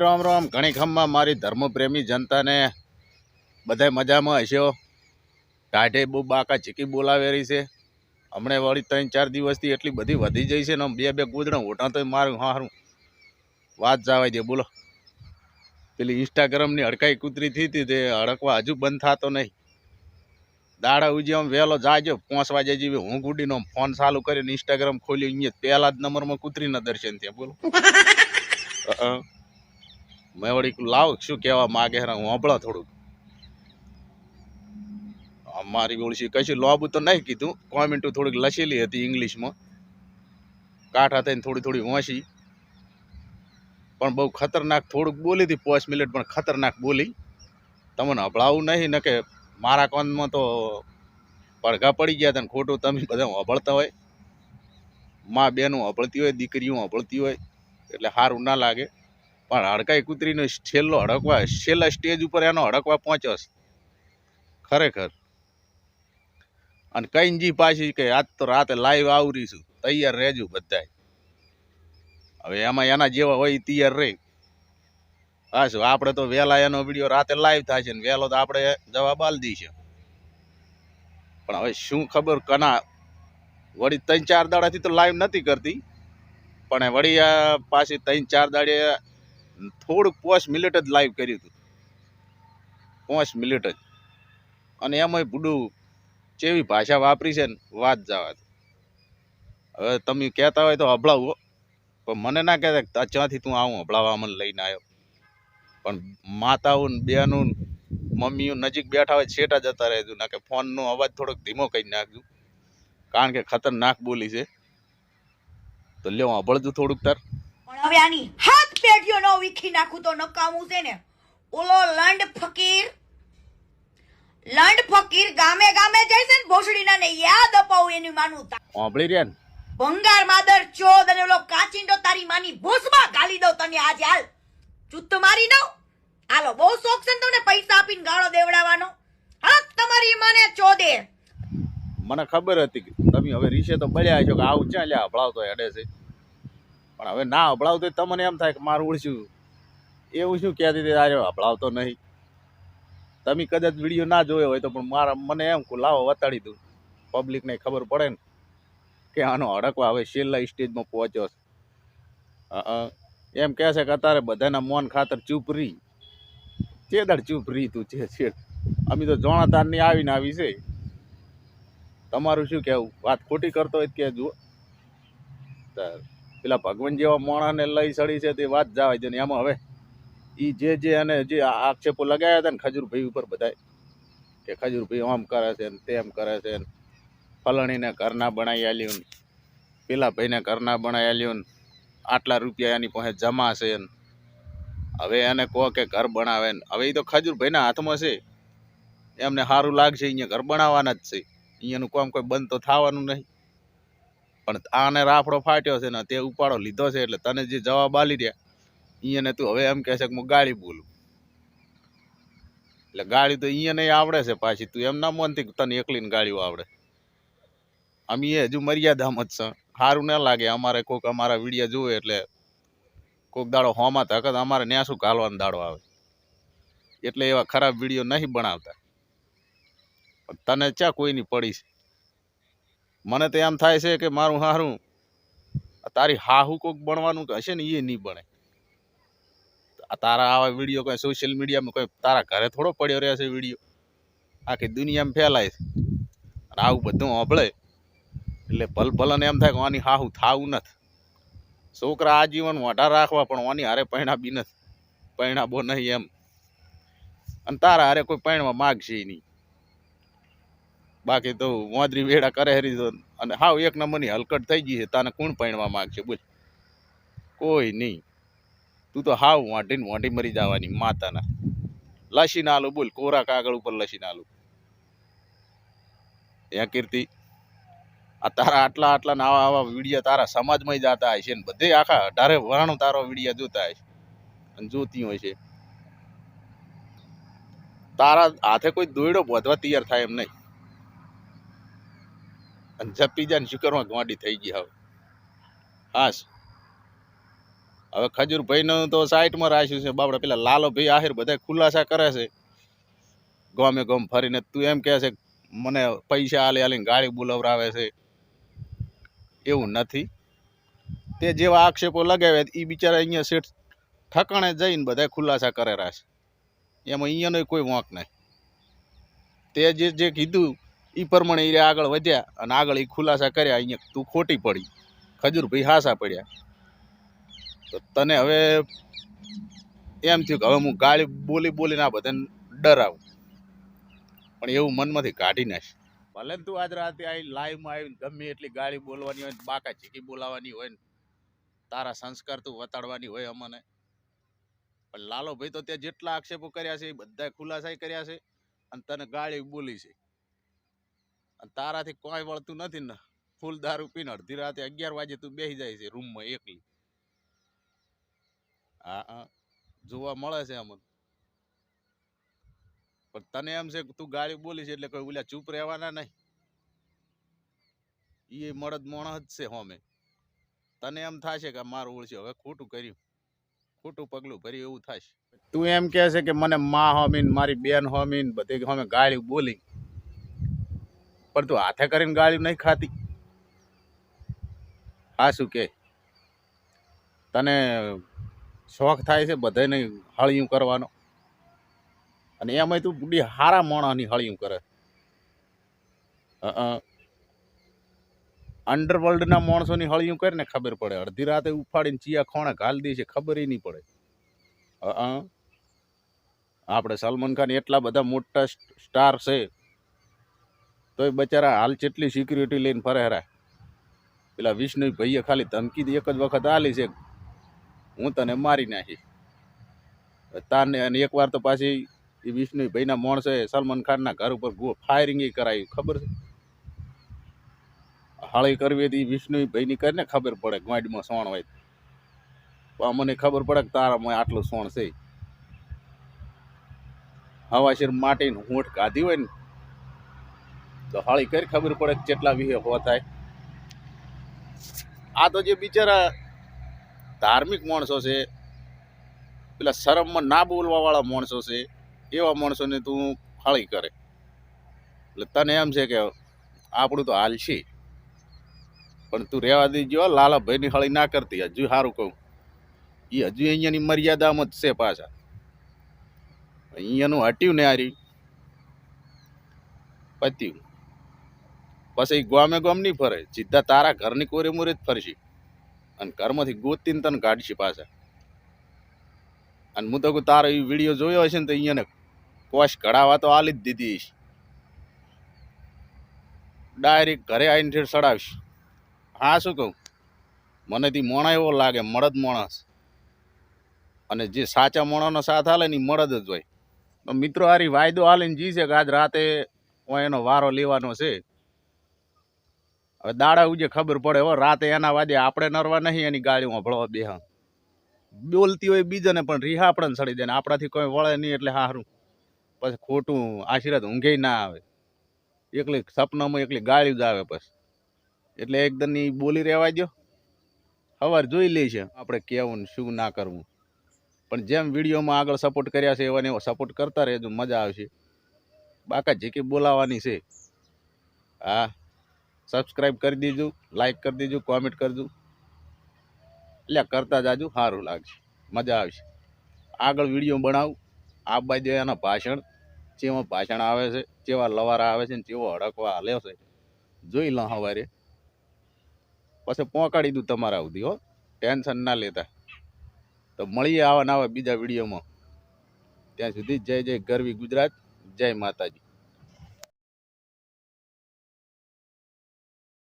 રામ રામ ઘણી ખમમાં મારી ધર્મપ્રેમી જનતાને બધાય મજામાં હશો ટાઢે બહુ બાકા ચીકી બોલાવેરી છે. હમણે વળી ત્રણ ચાર દિવસથી એટલી બધી વધી જઈ છે ને બે બે ગુદડા ઓટા તો મારું હારું. વાત જવાય દે બોલો. પેલી ઇન્સ્ટાગ્રામની હડકાઈ કૂતરી થઈ હતી તે હડકવા હજુ બંધ થતો નહીં. દાડા ઉજી આમ વહેલો જાજો પાંચ વાગે જેવી હું ગુડીનો ફોન ચાલુ કરીને ઇન્સ્ટાગ્રામ ખોલ્યું અહીંયા પહેલા જ નંબરમાં કૂતરીના દર્શન થયા બોલો. મેં વળી લાવ, શું કહેવા માગે હે હું હંભળો થોડુંક. અમારી ઓળશી કશું લોબ તો નહીં કીધું. કોમેન્ટો થોડીક લસેલી હતી ઇંગ્લિશમાં. કાંઠા થઈને થોડી થોડી વાંચી. પણ બહુ ખતરનાક થોડુંક બોલી હતી, પાંચ મિનિટ પણ ખતરનાક બોલી. તમને હંભળાવું નહીં ને કે મારા કોનમાં તો પડઘા પડી ગયા હતા ને ખોટું તમે બધા અભળતા હોય. માં બેનું હભળતી હોય, દીકરીઓ અભળતી હોય, એટલે સારું ના લાગે. પણ હડકાઈ કૂતરીનો છેલ્લો હડકવા, છેલ્લા સ્ટેજ ઉપર એનો હડકવા પહોંચ્યો ખરેખર. અને કંઈ જી પાછી કે આજ તો રાતે લાઈવ આવરીશું તૈયાર રહેજો બધાય. હવે એમાં એના જેવા હોય તૈયાર રહે. હા, શું આપણે તો વહેલા એનો વીડિયો રાતે લાઈવ થાય છે ને વહેલો તો આપણે જવાબ આલ દઈશું પણ હવે શું ખબર કના, વળી ત્રણ ચાર દાડાથી તો લાઈવ નથી કરતી. પણ વળી પાછી ત્રણ ચાર દાડે થોડુંક પાંચ મિનિટ જ લાઈવ કર્યું હતું. પાંચ મિનિટ જ. અને એમાંય બુડું જેવી ભાષા વાપરી છે ને, વાત જવા હવે તમે કહેતા હોય તો હભળાવો પણ મને ના કહેતા ત્યાંથી તું આવું હભળાવા મને લઈને આવ્યો. પણ માતાઓને બહેનોને મમ્મીઓ નજીક બેઠા હોય છેટા જતા રહેજો ના કે ફોનનો અવાજ થોડોક ધીમો કરી નાખજો. કારણ કે ખતરનાક બોલી છે. તો લ્યો હભળજો થોડુંક તાર. હવે આની પેઢીઓ નો વીખી નાખું તો નકામું છે ને. ઓલો લંડ ફકીર લંડ ફકીર ગામે ગામે જાય છે ને ભોસડીના ને યાદ અપાવું એની માનું સાંભળી રહ્યા ને. ભંગાર માદર ચોદ અને ઓલો કાચિંડો તારી માની ભૂસમાં ગાલી દઉં તને આજે હાલ. ચુત્ત મારી દઉં હાલો બહુ શોખ છે ને તમને પૈસા આપીને ગાળો દેવડાવવાનો? હા તમારી માને ચોદે. મને ખબર હતી કે તમે હવે રીશે તો બળ્યા છો કે આવું ચાલ્યા લ્યા હભળાવતો હેડે છે. પણ હવે ના હભળાવતો તમને એમ થાય કે મારું ઓળશું. એવું શું કહેતી હતી? અરે હભળાવતો નહીં. તમે કદાચ વીડિયો ના જોયો હોય તો પણ મારા મને એમ લાવો વતાડી દઉં. પબ્લિકને ખબર પડે ને કે આનો હડકવા હવે છેલ્લા સ્ટેજમાં પહોંચ્યો છે. એમ કહે છે કે અત્યારે બધાના મોન ખાતર ચૂપ રહી. ચેદાડ ચૂપ રહી તું છે છે. અમે તો જોણાતારની આવીને આવી છે. તમારું શું કહેવું? વાત ખોટી કરતો હોય કે જુઓ તાર પેલા ભગવાન જેવા મોણાને લઈ સડી છે તે વાત જવા દે ને એમાં હવે. એ જે જે અને જે આક્ષેપો લગાવ્યા હતા ને ખજૂરભાઈ ઉપર બધાય, કે ખજૂરભાઈ આમ કરે છે ને તેમ કરે છે ને ફલણીને ઘરના બનાવી આલ્યું ને, પેલા ભાઈને ઘર ના બનાવી આલ્યું ને, આટલા રૂપિયા એની પાસે જમા છે ને. હવે એને કહો કે ઘર બનાવે ને. હવે એ તો ખજૂરભાઈના હાથમાં છે. એમને સારું લાગશે અહીંયા ઘર બનાવવાના જ છે. અહીંયાનું કામ કોઈ બંધ તો થવાનું નહીં. પણ આને રાફડો ફાટ્યો છે ને તે ઉપાડો લીધો છે એટલે તને જે જવાબ આલી રહ્યા અહીંયાને તું હવે એમ કહે છે કે હું ગાળી બોલું. એટલે ગાળી તો અહીંયા નહીં આવડે છે પાછી, તું એમ ના મનથી તને એકલીને ગાળીઓ આવડે. અમે એ હજુ મર્યાદામાં જ છે. સારું ના લાગે, અમારે કોઈક અમારા વીડિયો જોવે એટલે કોઈક દાડો હોમાં તક અમારે ન્યાસું ઘાલવાનો દાડો આવે. એટલે એવા ખરાબ વીડિયો નહીં બનાવતા. તને ચા કોઈની પડી છે? મને તો એમ થાય છે કે મારું હારું, તારી હાહુ કોક બનવાનું હશે ને એ નહીં બને. તારા આવા વીડિયો કંઈ સોશિયલ મીડિયામાં કંઈ તારા ઘરે થોડો પડ્યો રહે છે વીડિયો. આખી દુનિયામાં ફેલાય અને આવું બધું સાંભળે એટલે ભલ ભલને એમ થાય કે આની હાહુ થાવું નથી. છોકરા આજીવન વધારે રાખવા, પણ ઓની હારે પૈણા બી નથી. પૈણા બો નહીં એમ. અને તારા હારે કોઈ પૈણવા માગશે નહીં. બાકી તો મોદરી વેડા કરે હરી તો અને હાવ એક નંબરની હલકટ થઈ ગઈ છે તને કોણ પહેણવા માગશે? બોલ. કોઈ નહીં. તું તો હાવ વાંઢીને વાંઢી મરી જવાની માતાના. લસી નાલું બોલ. કોરા કાગળ ઉપર લસી નાલું ત્યાં કીર્તિ, આ તારા આટલા આટલા નાવા આવા વીડિયો તારા સમાજમાં જતા હોય છે ને બધે આખા અઢારે વરાણું તારો વિડીયા જોતા હોય છે અને જોતી હોય છે. તારા હાથે કોઈ દોયડો બોધવા તૈયાર થાય એમ નહીં. અને જપી જાય ને શુકરમાં ગાંડી થઈ ગઈ હવે. હાશ હવે ખજૂરભાઈનું તો સાઈડમાં રાખ્યું છે. બાપડા, પેલા લાલોભાઈ આહિર બધા ખુલાસા કરે છે. ગમે ગમ ફરીને તું એમ કહે છે મને પૈસા આલે આલીને ગાડી બોલાવરાવે છે. એવું નથી. તે જેવા આક્ષેપો લગાવ્યા એ બિચારા અહીંયા શેઠ ઠકાણે જઈને બધા ખુલાસા કરે છે એમાં અહીંયાનો કોઈ વાંક નહીં. તે જે જે કીધું એ પ્રમાણે એ આગળ વધ્યા અને આગળ એ ખુલાસા કર્યા, અહીંયા તું ખોટી પડી. ખજૂરભાઈ હાસા પડ્યા. તો તને હવે એમ થયું કે હવે હું ગાળી બોલી બોલીને આ બધાને ડરાવું. પણ એવું મનમાંથી કાઢી નાખ. ભલે તું આજ રાતે આવી લાઈવમાં આવીને ગમે એટલી ગાળી બોલવાની હોય ને, બાકા ચીકી બોલાવાની હોય ને, તારા સંસ્કાર તું વતાડવાની હોય અમને. પણ લાલો ભાઈ તો ત્યાં જેટલા આક્ષેપો કર્યા છે, એ બધા ખુલાસા કર્યા છે, અને તને ગાળી બોલી છે. તારાથી કોઈ વળતું નથી ને, ફૂલ દારૂ પીને અડધી રાતે અગિયાર વાગે તું બેસી જાય છે રૂમમાં એકલી. હા હા. જોવા મળે છે અમને. પણ તને એમ છે તું ગાળી બોલી છે એટલે કોઈ ઓલા ચૂપ રહેવાના નહીં. એ મળદ મોણ જ છે હોમે. તને એમ થશે કે મારું ઓળશે. હવે ખોટું કર્યું. ખોટું પગલું ભર્યું એવું થશે. તું એમ કહે છે કે મને મા હોમીન, મારી બેન હોમીન, બધી હોમે ગાળી બોલી. પણ તું હાથે કરીને ગાળી નહીં ખાતી. હા શું કે? તને શોખ થાય છે બધાને હળિયું કરવાનો? અને એમાંય તું બુડી હારા મોણાની હળિયું કરે. અંડરવર્લ્ડના માણસોની હળિયું કરીને ખબર પડે. અડધી રાતે ઉફાડીને ચિયા ખોણે ઘાલ દે છે, ખબર નહીં પડે. આપણે સલમાન ખાન એટલા બધા મોટા સ્ટાર છે. તોય બચારા હાલ જેટલી સિક્યુરિટી લઈને ફરે હરા પેલા વિષ્ણુ ભાઈએ ખાલી ધમકી એક જ વખત આલી છે. હું તને મારી નાખીશ તારને અને એકવાર તો પાછી એ વિષ્ણુ ભાઈના માણસે સલમાન ખાનના ઘર ઉપર ફાયરિંગ કરાવી, ખબર છે? હાળી કરવી હતી વિષ્ણુ ભાઈની કરીને ખબર પડે ગાંડીમાં સોણ હોય તો. મને ખબર પડે કે તારામાં આટલું સોણ છે હવાશીર માટીને હોઠ કાઢી હોય ને તો હાળી કરી ખબર પડે કેટલા વિહે હો થાય. આ તો જે બિચારા ધાર્મિક માણસો છે, પેલા શરમમાં ના બોલવાવાળા માણસો છે, એવા માણસોને તું હાળી કરે. એટલે તને એમ છે કે આપણું તો હાલ છે. પણ તું રહેવા દીજો લાલા લાલાભાઈની હાળી ના કરતી, હજુ સારું કહું. એ હજુ અહીંયાની મર્યાદામાં જ છે પાછા. અહીંયાનું હટ્યું ને હારી પત્યું. પછી ગામે ગામ નહીં ફરે. સીધા તારા ઘરની કોરે મોરે જ ફરશે. અને ઘરમાંથી ગોતીને તને કાઢશે પાછા. અને હું તો કહું, તારો એ વીડિયો જોયો હશે ને તો અહીંયાને કોશ કઢાવા તો આલી જ દીધી હશે. ડાયરેક્ટ ઘરે આવીને ઠેર સડાવીશ. હા, શું કહું? મને તે મોણા એવો લાગે મળદ માણસ. અને જે સાચા મોણાનો સાથ હાલે ને એ મળદ જ હોય. મિત્રો, હારી વાયદો હાલીને જી છે કે આજ રાતે એનો વારો લેવાનો છે. હવે દાડા ઉજે ખબર પડે, હો, રાતે એના વાજે આપણે નરવા નહીં, એની ગાડી ભળવા બેહ બોલતી હોય બીજાને પણ રીહા આપણને સડી ને આપણાથી કોઈ વળે નહીં એટલે સારું પછી ખોટું આશીર્વાદ ઊંઘે ના આવે. એકલી સપનામાં એકલી ગાળી જ આવે પછી. એટલે એકદમની બોલી રહેવા દો સવાર જોઈ લે છે આપણે ને શું ના કરવું. પણ જેમ વિડીયોમાં આગળ સપોર્ટ કર્યા છે એવાને એવો સપોર્ટ કરતા રહેજો, મજા આવશે. બાકા જે કે બોલાવાની છે. હા. સબસ્ક્રાઈબ કરી દીજો લાઈક કરી દીજો કોમેન્ટ કરજો એટલે કરતા જાજો સારું લાગશે. મજા આવશે. આગળ વીડિયો બનાવું. આ બાજુ એના ભાષણ. જેમાં ભાષણ આવે છે, જેવા લવારા આવે છે ને જેવો હડકવા હાલ્યો છે. જોઈ લો સવારે પછી પહોંચાડી દઉં તમારા સુધી, હો. ટેન્શન ના લેતા. તો મળીએ આવા નવા બીજા વિડીયોમાં ત્યાં સુધી જય જય ગરવી ગુજરાત, જય માતાજી.